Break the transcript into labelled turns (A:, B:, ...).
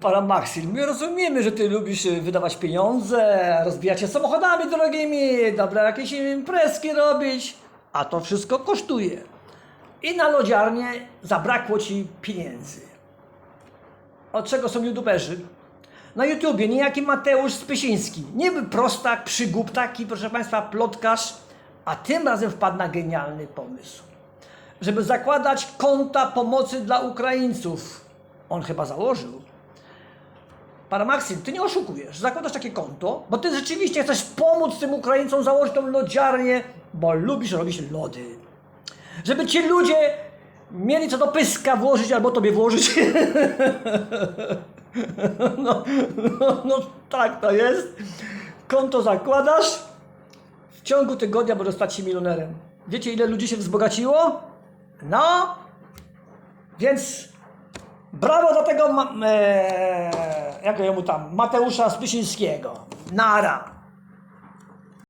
A: Pana Maksim, my rozumiemy, że ty lubisz y, wydawać pieniądze, rozbijać się samochodami drogimi, dobre jakieś imprezki robić, a to wszystko kosztuje. I na lodziarnię zabrakło ci pieniędzy. Od czego są youtuberzy? Na YouTubie niejaki Mateusz Spysiński. Niby prostak, przygłup taki, proszę Państwa, plotkarz, a tym razem wpadł na genialny pomysł. Żeby zakładać konta pomocy dla Ukraińców. On chyba założył. Maksym, ty nie oszukujesz. Zakładasz takie konto, bo ty rzeczywiście chcesz pomóc tym Ukraińcom założyć tą lodziarnię, bo lubisz robić lody. Żeby ci ludzie mieli co do pyska włożyć albo tobie włożyć. No, no, no tak to jest. Konto zakładasz, w ciągu tygodnia możesz stać się milionerem. Wiecie ile ludzi się wzbogaciło? No, więc brawo dla tego, ma- e, jak jemu tam, Mateusza Spysińskiego. Nara.